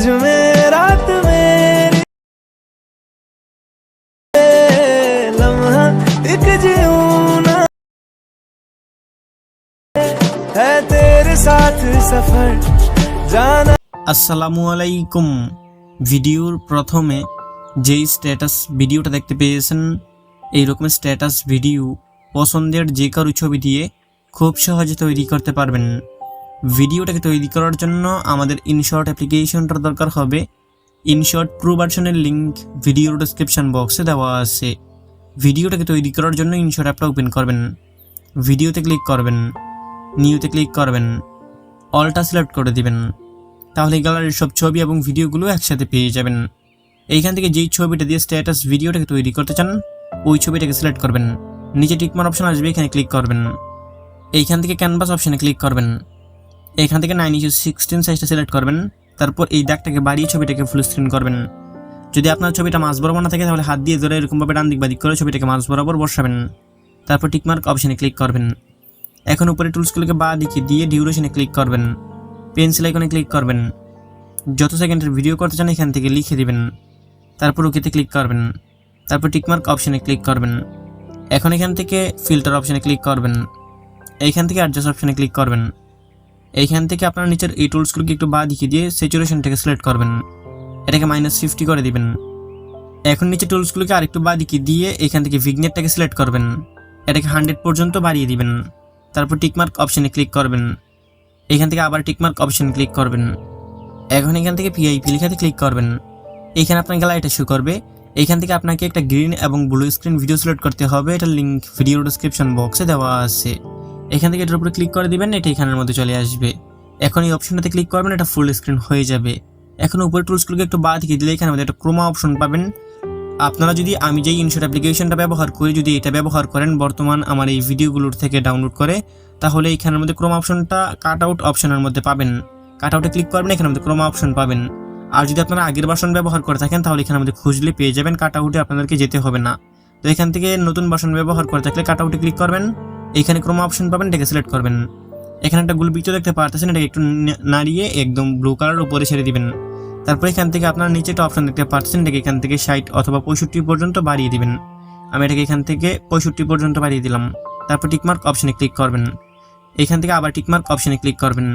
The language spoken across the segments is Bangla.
तुझ में रात मेरी लम्हा एक जीऊं ना है तेरे साथ सफर जाना আসসালামু আলাইকুম ভিডিওর প্রথমে যেই স্ট্যাটাস ভিডিওটা দেখতে পেয়েছেন এই রকমের স্ট্যাটাস ভিডিও পছন্দের যে কারো ছবি দিয়ে খুব সহজে তৈরি করতে পারবেন ভিডিওটাকে তৈরি করার জন্য আমাদের ইনশর্ট অ্যাপ্লিকেশনটার দরকার হবে। ইনশর্ট প্রো ভার্সনের লিঙ্ক ভিডিওর ডিসক্রিপশন বক্সে দেওয়া আছে। ভিডিওটাকে তৈরি করার জন্য ইনশর্ট অ্যাপটা ওপেন করবেন। ভিডিওতে ক্লিক করবেন। নিউতে ক্লিক করবেন। অলটা সিলেক্ট করে দিবেন। তাহলে গ্যালারির সব ছবি এবং ভিডিওগুলো একসাথে পেয়ে যাবেন। এইখান থেকে যেই ছবিটা দিয়ে স্ট্যাটাস ভিডিওটাকে তৈরি করতে চান, ওই ছবিটাকে সিলেক্ট করবেন। নিচে টিকমার অপশন আসবে, এখানে ক্লিক করবেন। এইখান থেকে ক্যানভাস অপশানে ক্লিক করবেন। এখান থেকে নাইন ইস্যু সিক্সটিন সাইজটা সিলেক্ট করবেন, তারপর এই দাগটাকে বাড়িয়ে ছবিটাকে ফুল স্ক্রিন করবেন। যদি আপনার ছবিটা মাছ বরাবর না থাকে, তাহলে হাত দিয়ে ধরে এরকমভাবে ডান দিক বাদিক করে ছবিটাকে মাছ বরাবর বসাবেন। তারপর টিকমার্ক অপশানে ক্লিক করবেন। এখন উপরে টুলসগুলোকে বা দিকে দিয়ে ডিউরেশনে ক্লিক করবেন। পেন্সিল আইকনে ক্লিক করবেন। যত সেকেন্ডের ভিডিও করতে চান, এখান থেকে লিখে দিবেন। তারপর ওকেতে ক্লিক করবেন। তারপর টিকমার্ক অপশানে ক্লিক করবেন। এখন এখান থেকে ফিল্টার অপশানে ক্লিক করবেন। এইখান থেকে অ্যাডজাস্ট অপশানে ক্লিক করবেন। এইখান থেকে আপনার নিচের এই টুলসগুলোকে একটু বা দিকে দিয়ে স্যাচুরেশনটাকে সিলেক্ট করবেন। এটাকে মাইনাস ফিফটি করে দিবেন। এখন নিচে টুলসগুলোকে আরেকটু বা দিকে দিয়ে এখান থেকে ভিগনেটটাকে সিলেক্ট করবেন। এটাকে হান্ড্রেড পর্যন্ত বাড়িয়ে দিবেন। তারপর টিকমার্ক অপশানে ক্লিক করবেন। এখান থেকে আবার টিকমার্ক অপশন ক্লিক করবেন। এখন এখান থেকে পিআইপি লেখাতে ক্লিক করবেন। এখানে আপনার গ্যালারিটা শো করবে। এখান থেকে আপনাকে একটা গ্রিন এবং ব্লু স্ক্রিন ভিডিও সিলেক্ট করতে হবে। এটার লিঙ্ক ভিডিও ডিসক্রিপশন বক্সে দেওয়া আছে। এখান থেকে এটার উপরে ক্লিক করে দিবেন, এটা এখানের মধ্যে চলে আসবে। এখন এই অপশনটাতে ক্লিক করবেন, এটা ফুল স্ক্রিন হয়ে যাবে। এখন উপরে টুলসগুলোকে একটু বাদ দিকে দিলে এখানে মধ্যে একটা ক্রোমা অপশন পাবেন। আপনারা যদি, আমি যেই ইনশট অ্যাপ্লিকেশনটা ব্যবহার করি, যদি এটা ব্যবহার করেন বর্তমান আমার এই ভিডিওগুলোর থেকে ডাউনলোড করে, তাহলে এখানের মধ্যে ক্রোমা অপশনটা কাট আউট অপশনের মধ্যে পাবেন। কাট আউটে ক্লিক করবেন এখানের মধ্যে ক্রোমা অপশন পাবেন। আর যদি আপনারা আগের বাসন ব্যবহার করে থাকেন, তাহলে এখানের মধ্যে খুঁজলে পেয়ে যাবেন কাট আউটে আপনাদেরকে যেতে হবে না। তো এখান থেকে নতুন বাসন ব্যবহার করে থাকলে কাট আউটে ক্লিক করবেন। এখানে ক্রোমা অপশন পাবেন, এটাকে সিলেক্ট করবেন। এখানে একটা গুলো পিকচার দেখতে পারতেছেন, এটাকে একটু নাড়িয়ে একদম ব্লু কালার উপরে ছেড়ে দিবেন। তারপর এখান থেকে আপনারা নিচে একটা অপশন দেখতে পাচ্ছেন এটাকে এখান থেকে ষাট অথবা পঁয়ষট্টি পর্যন্ত বাড়িয়ে দিবেন। আমি এটাকে এখান থেকে পঁয়ষট্টি পর্যন্ত বাড়িয়ে দিলাম। তারপর টিকমার্ক অপশনে ক্লিক করবেন। এখান থেকে আবার টিকমার্ক অপশনে ক্লিক করবেন।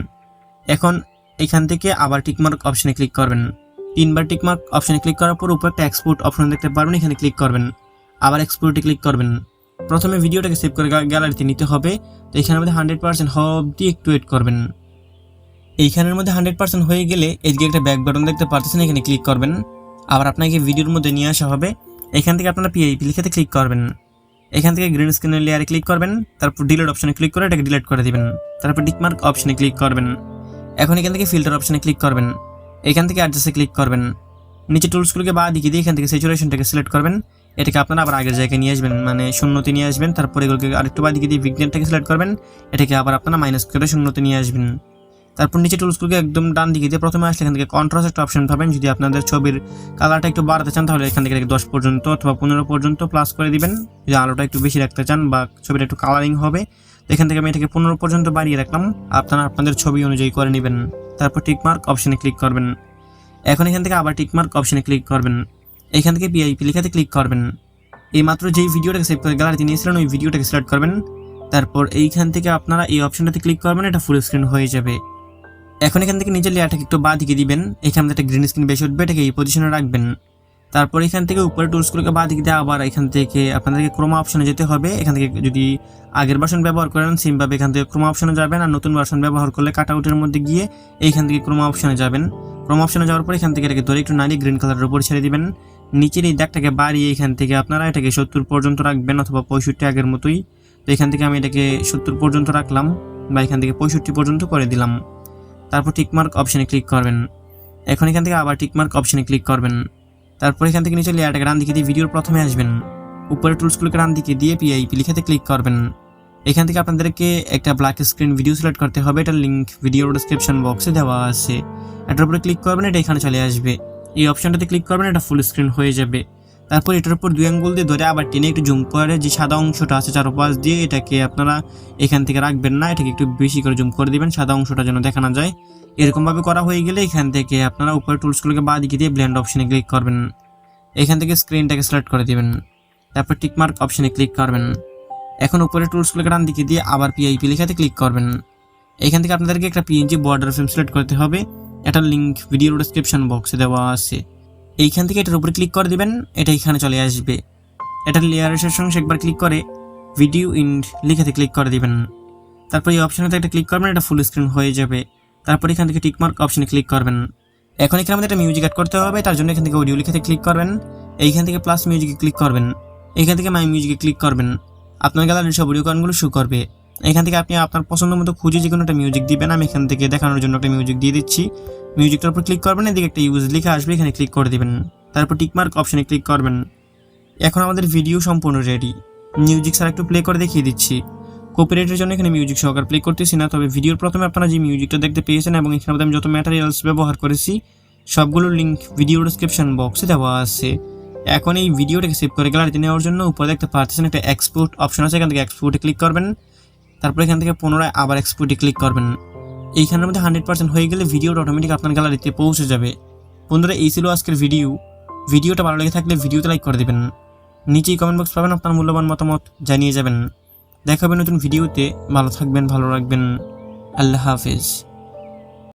এখন এখান থেকে আবার টিকমার্ক অপশনে ক্লিক করবেন। তিনবার টিকমার্ক অপশনে ক্লিক করার পর উপর একটা এক্সপোর্ট অপশন দেখতে পারবেন, এখানে ক্লিক করবেন। আবার এক্সপোর্টে ক্লিক করবেন। প্রথমে ভিডিওটাকে সেভ করে গ্যালারিতে নিতে হবে। তো এখানের মধ্যে হান্ড্রেড পার্সেন্ট হব দিয়ে একটু ওয়েট করবেন। এইখানের মধ্যে হান্ড্রেড পার্সেন্ট হয়ে গেলে এদিকে একটা ব্যাক বাটন দেখতে পারতেছেন, এখানে ক্লিক করবেন। আবার আপনাকে ভিডিওর মধ্যে নিয়ে আসা হবে। এখান থেকে আপনারা পিআইপি লিখেতে ক্লিক করবেন। এখান থেকে গ্রিন স্ক্রিনের লেয়ারে ক্লিক করবেন। তারপর ডিলেট অপশনে ক্লিক করে এটাকে ডিলিট করে দিবেন। তারপর টিকমার্ক অপশনে ক্লিক করবেন। এখন এখান থেকে ফিল্টার অপশনে ক্লিক করবেন। এখান থেকে অ্যাডজাস্টে ক্লিক করবেন। নিচে টুলসগুলোকে বা দিকে দিয়ে এখান থেকে স্যাচুরেশনটাকে সিলেক্ট করবেন। এটাকে আপনারা আবার আগের জায়গায় নিয়ে আসবেন মানে শূন্যতে নিয়ে আসবেন, তারপর এগুলোকে আরেকটু বা দিকে দিয়ে ভিগনেটটাকে সিলেক্ট করবেন, এটাকে আবার আপনারা মাইনাস করে শূন্যতে নিয়ে আসবেন। তারপর নিচে টুলসগুলোকে একদম ডান দিকে দিয়ে প্রথমে আসলে এখান থেকে কন্ট্রাস্ট একটা অপশন পাবেন, যদি আপনাদের ছবির কালারটা একটু বাড়াতে চান, তাহলে এখান থেকে দশ পর্যন্ত অথবা পনেরো পর্যন্ত প্লাস করে দিবেন। যদি আলোটা একটু বেশি রাখতে চান বা ছবিটা একটু কালারিং হবে এখান থেকে আমি এটাকে পনেরো পর্যন্ত বাড়িয়ে রাখলাম, আপনারা আপনাদের ছবি অনুযায়ী করে নেবেন। তারপর টিকমার্ক অপশনে ক্লিক করবেন। এখন এখান থেকে আবার টিকমার্ক অপশনে ক্লিক করবেন। এখান থেকে পিআইপি লেখাতে ক্লিক করবেন। এই মাত্র যেই ভিডিওটাকে সেভ করে গ্যালারিতে নিয়েছিলেন ওই ভিডিওটাকে সিলেক্ট করবেন। তারপর এইখান থেকে আপনারা এই অপশনটাতে ক্লিক করবেন, এটা ফুল স্ক্রিন হয়ে যাবে। এখন এখান থেকে নিজের লেয়ারটাকে একটু বাঁ দিকে দিবেন। এখান থেকে গ্রিন স্ক্রিন বেশি উঠবে, এটাকে এই পজিশনে রাখবেন। তারপর এখান থেকে উপরে টুলসগুলোকে বাঁ দিকে দিয়ে আবার এখান থেকে আপনাদেরকে ক্রোমা অপশনে যেতে হবে। এখান থেকে যদি আগের ভার্সন ব্যবহার করেন সিমভাবে এখান থেকে ক্রোমা অপশনে যাবেন। আর নতুন ভার্সন ব্যবহার করলে কাট আউটের মধ্যে গিয়ে এইখান থেকে ক্রোমা অপশনে যাবেন। ক্রোমা অপশনে যাওয়ার পর এখান থেকে এটাকে ধরে একটু নাড়িয়ে গ্রিন কালারের উপর ছেড়ে দিবেন। নিচের এই দাগটাকে বাড়িয়ে এখান থেকে আপনারা এটাকে সত্তর পর্যন্ত রাখবেন অথবা পঁয়ষট্টি আগের মতোই। তো এখান থেকে আমি এটাকে সত্তর পর্যন্ত রাখলাম বা এখান থেকে পঁয়ষট্টি পর্যন্ত করে দিলাম। তারপর টিকমার্ক অপশানে ক্লিক করবেন। এখন এখান থেকে আবার টিকমার্ক অপশানে ক্লিক করবেন। তারপর এখান থেকে নিচে লেয়ারটাকে ডান দিকে দিয়ে ভিডিওর প্রথমে আসবেন। উপরে টুলসগুলোকে ডান দিকে দিয়ে পিআইপি লিখাতে ক্লিক করবেন। এখান থেকে আপনাদেরকে একটা ব্ল্যাক স্ক্রিন ভিডিও সিলেক্ট করতে হবে। এটার লিঙ্ক ভিডিওর ডিসক্রিপশন বক্সে দেওয়া আছে। এটার উপরে ক্লিক করবেন, এটা এখানে চলে আসবে। এই অপশনটাতে ক্লিক করবেন, এটা ফুল স্ক্রিন হয়ে যাবে। তারপর এটার উপর দুই আঙ্গুল দিয়ে ধরে আবার টেনে একটু জুম করে, যে সাদা অংশটা আছে চারপাশ দিয়ে এটাকে আপনারা এখান থেকে রাখবেন না, এটাকে একটু বেশি করে জুম করে দিবেন, সাদা অংশটা যেন দেখানো যায়। এরকমভাবে করা হয়ে গেলে এখান থেকে আপনারা উপরে টুলসগুলোকে বাঁ দিকে দিয়ে ব্ল্যান্ড অপশনে ক্লিক করবেন। এখান থেকে স্ক্রিনটাকে সিলেক্ট করে দিবেন। তারপর টিকমার্ক অপশনে ক্লিক করবেন। এখন উপরে টুলসগুলোকে ডান দিকে দিয়ে আবার পিআইপি লেখাতে ক্লিক করবেন। এখান থেকে আপনাদেরকে একটা পিএনজি বর্ডার ফ্রেম সিলেক্ট করতে হবে। এটার লিঙ্ক ভিডিওর ডেসক্রিপশন বক্সে দেওয়া আছে। এইখান থেকে এটার উপরে ক্লিক করে দিবেন, এটা এখানে চলে আসবে। এটার লেয়ারের সঙ্গে একবার ক্লিক করে ভিডিও ইন্ড লিখেতে ক্লিক করে দিবেন। তারপর এই অপশানে একটা ক্লিক করবেন, এটা ফুল স্ক্রিন হয়ে যাবে। তারপর এখান থেকে টিকমার্ক অপশনে ক্লিক করবেন। এখন এখানে আমাদের একটা মিউজিক অ্যাড করতে হবে, তার জন্য এখান থেকে অডিও লিখেতে ক্লিক করবেন। এইখান থেকে প্লাস মিউজিকে ক্লিক করবেন। এখান থেকে মাই মিউজিকে ক্লিক করবেন। আপনার গ্যালারির সব অডিও গানগুলো শো করবে। এখান থেকে আপনি আপনার পছন্দ মতো খুঁজে যে কোনো একটা মিউজিক দিবেন, আমি এখান থেকে দেখানোর জন্য একটা মিউজিক দিয়ে দিচ্ছি। মিউজিকটার উপর ক্লিক করবেন, এদিকে একটা ইউজ লিখে আসবে, এখানে ক্লিক করে দিবেন। তারপর টিকমার্ক অপশানে ক্লিক করবেন। এখন আমাদের ভিডিও সম্পূর্ণ রেডি মিউজিক স্যার একটু প্লে করে দেখিয়ে দিচ্ছি। কপিরাইটের জন্য এখানে মিউজিক সহকার প্লে করতেছি না, তবে ভিডিওর প্রথমে আপনারা যে মিউজিকটা দেখতে পেয়েছেন এবং এখানে আমি যত ম্যাটেরিয়ালস ব্যবহার করেছি, সবগুলোর লিঙ্ক ভিডিও ডিসক্রিপশন বক্সে দেওয়া আছে। এখন এই ভিডিওটাকে সেভ করে গ্যালারিতে নেওয়ার জন্য উপরে দেখতে পাচ্ছেন একটা এক্সপোর্ট অপশন আছে, এখান থেকে এক্সপোর্টে ক্লিক করবেন। তারপর এখান থেকে পুনরায় আবার এক্সপোর্টে ক্লিক করবেন। এইখানের মধ্যে হান্ড্রেড পার্সেন্ট হয়ে গেলে ভিডিওটা অটোমেটিক আপনার গ্যালারিতে পৌঁছে যাবে। বন্ধুরা, এই ছিল আজকের ভিডিও ভিডিওটা ভালো লেগে থাকলে ভিডিওতে লাইক করে দেবেন। নিচেই কমেন্ট বক্স পাবেন, আপনার মূল্যবান মতামত জানিয়ে যাবেন। দেখাবেন নতুন ভিডিওতে ভালো থাকবেন, ভালো রাখবেন। আল্লাহ হাফেজ।